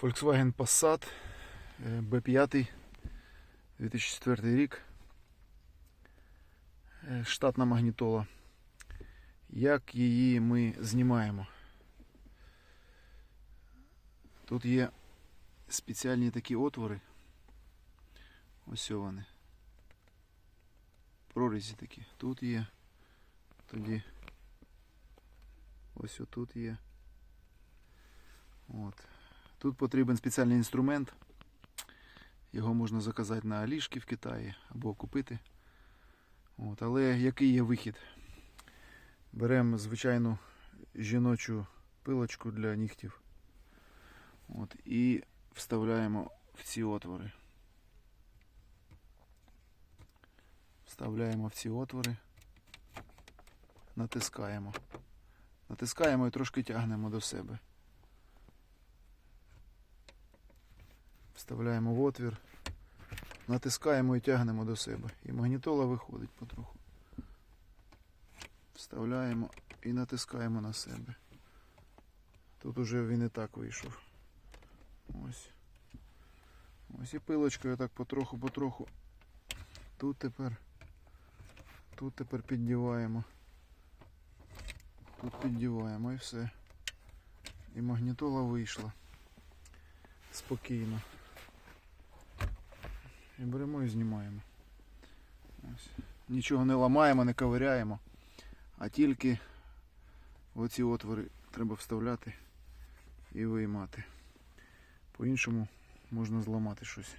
Volkswagen Passat е, B5 2004 рік. Е, Штатна магнітола. Як її ми знімаємо? Тут є спеціальні такі отвори. Ось вони. Прорізі такі. Тут є. Тоді ось отут є. От. Тут потрібен спеціальний інструмент. Його можна заказати на Алішки в Китаї або купити. От. Але який є вихід? Беремо звичайну жіночу пилочку для нігтів. От. І вставляємо в ці отвори. Вставляємо в ці отвори. Натискаємо. Натискаємо і трошки тягнемо до себе. Вставляємо в отвір, натискаємо і тягнемо до себе. І магнітола виходить потроху. Вставляємо і натискаємо на себе. Тут уже він і так вийшов. Ось. Ось і пилочкою так потроху-потроху. Тут тепер. Тут тепер піддіваємо. Тут піддіваємо і все. І магнітола вийшла. Спокійно. І беремо і знімаємо. Ось. Нічого не ламаємо, не ковиряємо, а тільки оці отвори треба вставляти і виймати. По-іншому можна зламати щось.